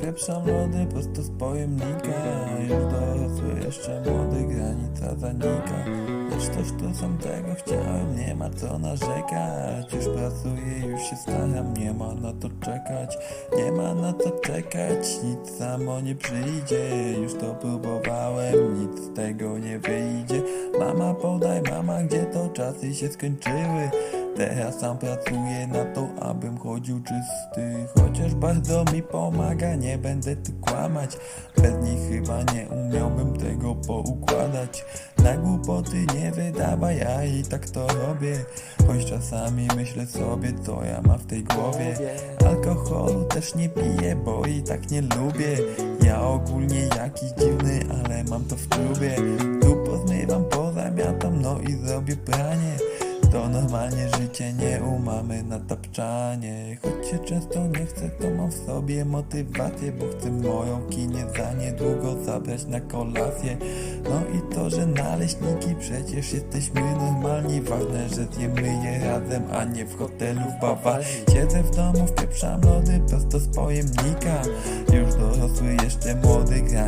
Wpieprzam lody prosto z pojemnika Już dorosły, jeszcze młody, granica zanika. Lecz to sztucą tego chciałem, nie ma co narzekać. Już pracuję, już się staram, nie ma na to czekać. Nie ma na to czekać, nic samo nie przyjdzie. Już to próbowałem, nic z tego nie wyjdzie. Mama podaj, mama, gdzie to czasy się skończyły Teraz sam pracuję na to, abym chodził czysty. Chociaż bardzo mi pomaga, nie będę tu kłamać. Bez nich chyba nie umiałbym tego poukładać. Na głupoty nie wydawaj, ja i tak to robię. Choć czasami myślę sobie, co ja mam w tej głowie. Alkoholu też nie piję, bo i tak nie lubię. Ja ogólnie jakiś dziwny, ale mam to w klubie. Tu pozmywam, pozamiatam, no i zrobię pranie normalnie życie, nie umamy na tapczanie Choć się często nie chcę, to mam w sobie motywację Bo chcę moją kinię za niedługo zabrać na kolację. No i to, że naleśniki przecież jesteśmy normalni. Ważne, że zjemy je razem, a nie w hotelu w Bawarii Siedzę w domu, wpieprzam lody prosto z pojemnika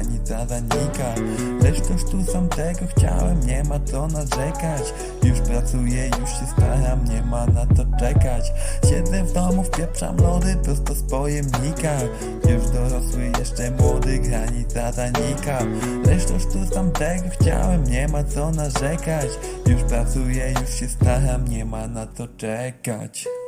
młody, granica zanika Lecz tu sam tego chciałem, nie ma co narzekać. Już pracuję, już się staram, nie ma na to czekać. Siedzę w domu, wpieprzam lody prosto z pojemnika. Już dorosły, jeszcze młody, granica zanika Lecz tu sam tego chciałem, nie ma co narzekać. Już pracuję, już się staram, nie ma na to czekać